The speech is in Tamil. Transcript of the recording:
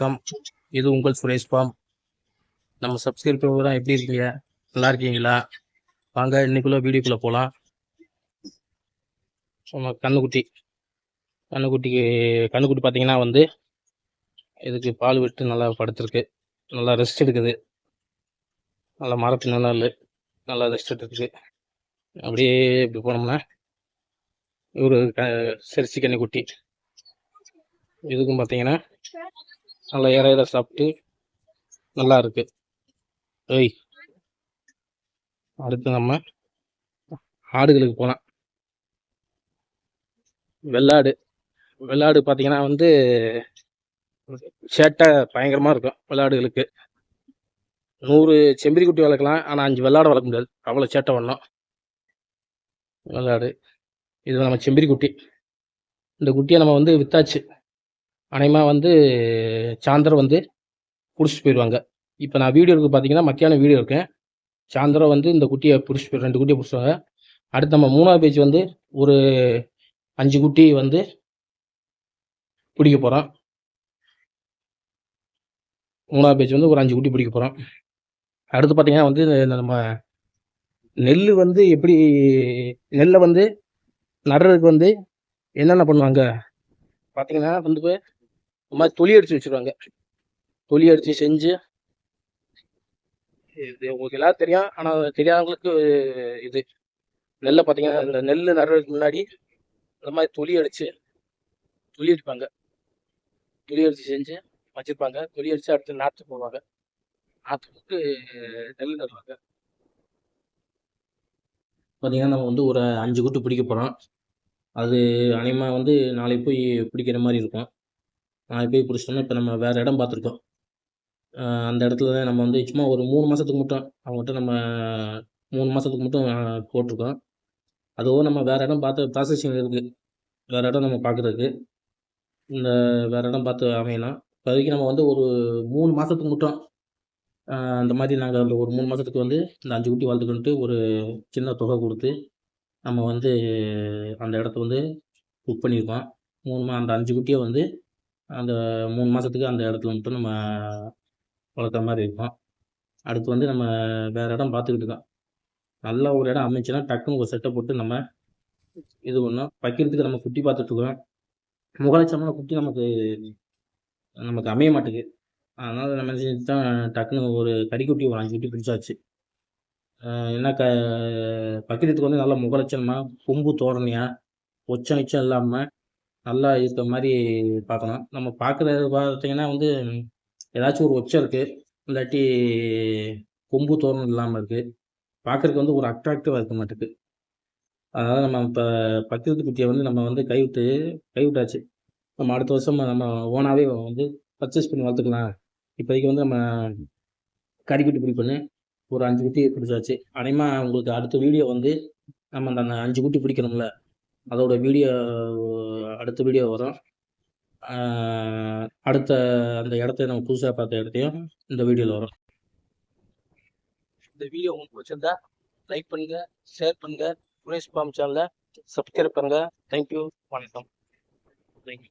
வணக்கம். இது உங்கள் சுரேஷ் ஃபார்ம் நம்ம சப்ஸ்கிரைபர் தான் எப்படி இருக்கீங்க? நல்லா இருக்கீங்களா? வாங்க இன்னைக்குள்ள வீடியோக்குள்ளே போகலாம் நம்ம கண்ணுக்குட்டி. கண்ணுக்குட்டிக்கு கண்ணுக்குட்டி பார்த்தீங்கன்னா வந்து இதுக்கு பால் விட்டு நல்லா படுத்துருக்கு. நல்லா ரெஸ்ட் எடுக்குது. நல்லா மரத்து நல்லா நல்லா ரெஸ்ட் எடுத்துருக்கு. அப்படியே இப்படி போனோம்னா ஒரு க சரிசி கன்னிக்குட்டி இதுக்கும் பார்த்தீங்கன்னா நல்லா இறையில சாப்பிட்டு நல்லா இருக்கு. ஏய் அடுத்து நம்ம ஆடுகளுக்கு போகலாம் வெள்ளாடு. வெள்ளாடு பார்த்தீங்கன்னா வந்து சேட்டை பயங்கரமாக இருக்கும் வெள்ளாடுகளுக்கு. நூறு செம்பரி குட்டி வளர்க்கலாம் ஆனால் அஞ்சு வெள்ளாடை வளர்க்க முடியாது. அவ்வளோ சேட்டை பண்ணோம். வெள்ளாடு. இது நம்ம செம்பரி குட்டி இந்த குட்டியை நம்ம வந்து வித்தாச்சு. அநேகமாக வந்து சாயந்தரம் வந்து பிடிச்சிட்டு போயிடுவாங்க இப்போ நான் வீடியோ இருக்கு பார்த்தீங்கன்னா மத்தியானம் வீடியோ இருக்கேன். சாயந்தரம் வந்து இந்த குட்டியை பிடிச்சி ரெண்டு குட்டியை பிடிச்சிடுவாங்க அடுத்து நம்ம மூணாவது பேஜ் வந்து ஒரு அஞ்சு குட்டி வந்து பிடிக்க போகிறோம் மூணாவது பேஜ் வந்து ஒரு அஞ்சு குட்டி பிடிக்க போகிறோம் அடுத்து பார்த்தீங்கன்னா வந்து இந்த நம்ம நெல் வந்து எப்படி நெல்லை வந்து நடுறதுக்கு வந்து என்னென்ன பண்ணுவாங்க? பார்த்தீங்கன்னா வந்து இந்த மாதிரி தொலி அடிச்சு வச்சிருவாங்க. தொலி அடிச்சு செஞ்சு இது உங்களுக்கு எல்லாரும் தெரியும். ஆனால் தெரியாதவங்களுக்கு இது நெல்லை பார்த்தீங்கன்னா இந்த நெல் நடுறதுக்கு முன்னாடி இந்த மாதிரி தொலி அடிச்சு தொலி அடிப்பாங்க. தொலி அடிச்சு செஞ்சு வச்சிருப்பாங்க. தொலி அடிச்சு அடுத்து நாற்று போடுவாங்க. நாற்று போட்டு நெல் நடுவாங்க. பார்த்தீங்கன்னா நம்ம வந்து ஒரு அஞ்சு குட்டு பிடிக்க போகிறோம் அது அநேகமாக வந்து நாளைக்கு போய் பிடிக்கிற மாதிரி இருக்கும். போய் பிடிச்சிட்டோம்னா இப்போ நம்ம வேறு இடம் பார்த்துருக்கோம். அந்த இடத்துல தான் நம்ம வந்து சும்மா ஒரு மூணு மாதத்துக்கு மட்டும் அவங்ககிட்ட நம்ம மூணு மாதத்துக்கு மட்டும் போட்டிருக்கோம். அதுவும் நம்ம வேறு இடம் பார்த்து ப்ராசஸிங் இருக்குது வேறு இடம் நம்ம பார்க்குறதுக்கு. இந்த வேறு இடம் பார்த்து அமையலாம் இப்போதைக்கு நம்ம வந்து ஒரு மூணு மாதத்துக்கு மட்டும் அந்த மாதிரி நாங்கள் அந்த ஒரு மூணு மாதத்துக்கு வந்து இந்த அஞ்சு குட்டி வளர்த்துக்கிட்டு ஒரு சின்ன தொகை கொடுத்து நம்ம வந்து அந்த இடத்த வந்து புக் பண்ணியிருக்கோம். மூணு மா அந்த அஞ்சு குட்டியை வந்து அந்த மூணு மாதத்துக்கு அந்த இடத்துல மட்டும் நம்ம வளர்க்குற மாதிரி இருக்கும். அடுத்து வந்து நம்ம வேறு இடம் பார்த்துக்கிட்டு இருக்கோம். நல்ல ஒரு இடம் அமைச்சுன்னா டக்குன்னு ஒரு செட்டை போட்டு நம்ம இது பண்ணோம். வைக்கிறதுக்கு நம்ம குட்டி பார்த்துட்ருக்கோம் முகலட்சமான குட்டி நமக்கு நமக்கு அமைய மாட்டேங்குது. அதனால் நம்ம செஞ்சு தான் டக்குன்னு ஒரு கறிக்குட்டி ஒரு அஞ்சு குட்டி பிடிச்சாச்சு. என்ன க பக்கிரத்துக்கு வந்து நல்லா முகலட்சணமாக கொம்பு தோரணையாக ஒச்ச நிச்சம் இல்லாமல் நல்லா இருக்க மாதிரி பார்க்கணும். நம்ம பார்க்குறது பார்த்தீங்கன்னா வந்து ஏதாச்சும் ஒரு ஒச்சை இருக்குது இல்லாட்டி கொம்பு தோரணம் இல்லாமல் இருக்குது பார்க்குறதுக்கு வந்து ஒரு அட்ராக்டிவாக இருக்க மாட்டேங்குது அதனால் நம்ம இப்போ பத்திரத்து குட்டியை வந்து நம்ம வந்து கைவிட்டு கைவிட்டாச்சு. நம்ம அடுத்த வருஷம் நம்ம ஓனாகவே வந்து பர்ச்சேஸ் பண்ணி வளர்த்துக்கலாம். இப்போதைக்கு வந்து நம்ம கறிக்குட்டி பிடி பண்ணி ஒரு அஞ்சு குட்டி பிடிச்சாச்சு. அனைமா உங்களுக்கு அடுத்த வீடியோ வந்து நம்ம அந்த அஞ்சு குட்டி பிடிக்கணும்ல. அதோட வீடியோ அடுத்த வீடியோ வரும். அடுத்த அந்த இடத்த நம்ம புதுசாக பார்த்த இடத்தையும் இந்த வீடியோவில் வரும். இந்த வீடியோ உங்களுக்கு பிடிச்சிருந்தா லைக் பண்ணுங்க ஷேர் பண்ணுங்க. சுரேஷ் பாம் சேனலை சப்ஸ்கிரைப் பண்ணுங்க. தேங்க்யூ வணக்கம். Thank you